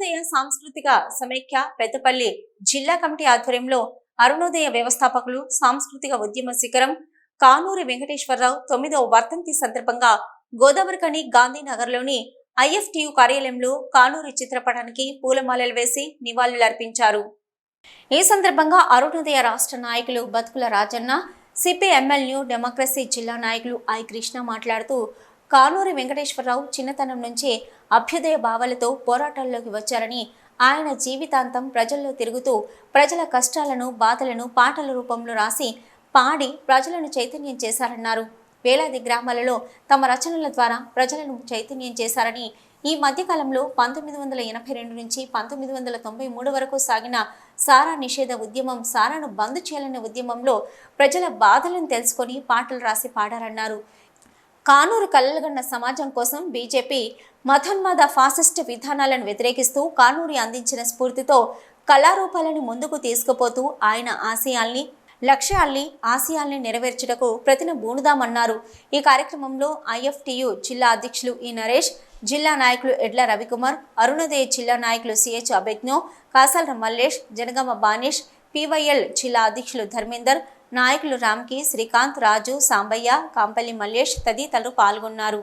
అరుణోదయ సాంస్కృతిక సమైక్య పెద్దపల్లి జిల్లా కమిటీ ఆధ్వర్యంలో అరుణోదయ వ్యవస్థాపకులు సాంస్కృతిక ఉద్యమ శిఖరం కానూరి వెంకటేశ్వరరావు తొమ్మిదవ వర్ధంతి సందర్భంగా గోదావరికని గాంధీనగర్లోని ఐఎఫ్టియు కార్యాలయంలో కానూరి చిత్రపటానికి పూలమాలలు వేసి నివాళులర్పించారు. ఈ సందర్భంగా అరుణోదయ రాష్ట్ర నాయకులు బతుకుల రాజన్న సిపిఎంఎల్ న్యూ డెమోక్రసీ జిల్లా నాయకులు ఐ కృష్ణ మాట్లాడుతూ కానూరి వెంకటేశ్వరరావు చిన్నతనం నుంచే అభ్యుదయ భావాలతో పోరాటాల్లోకి వచ్చారని ఆయన జీవితాంతం ప్రజల్లో తిరుగుతూ ప్రజల కష్టాలను బాధలను పాటల రూపంలో రాసి పాడి ప్రజలను చైతన్యం చేశారన్నారు. వేలాది గ్రామాలలో తమ రచనల ద్వారా ప్రజలను చైతన్యం చేశారని ఈ మధ్యకాలంలో పంతొమ్మిది వందల ఎనభై రెండు నుంచి పంతొమ్మిది వందల తొంభై మూడు వరకు సాగిన సారా నిషేధ ఉద్యమం సారాను బంద్ చేయాలనే ఉద్యమంలో ప్రజల బాధలను తెలుసుకొని పాటలు రాసి పాడారన్నారు. కానూరు కల్లగన్న సమాజం కోసం బీజేపీ మతోన్మాద ఫాసిస్ట్ విధానాలను వ్యతిరేకిస్తూ కానూరి అందించిన స్ఫూర్తితో కళారూపాలను ముందుకు తీసుకుపోతూ ఆయన ఆశయాల్ని లక్ష్యాల్ని ఆశయాల్ని నెరవేర్చుటకు ప్రతిన బూనుదామన్నారు. ఈ కార్యక్రమంలో ఐఎఫ్టియు జిల్లా అధ్యక్షులు ఈ నరేష్ జిల్లా నాయకులు ఎడ్ల రవికుమార్ అరుణోదయ జిల్లా నాయకులు CH అభిజ్ఞో Kasala Mallesh Janagama Banesh P Y L జిల్లా అధ్యక్షులు ధర్మేందర్ నాయకులు రామ్కి శ్రీకాంత్ రాజు సాంబయ్య కాంపల్లి మల్లేష్ తదితరులు పాల్గొన్నారు.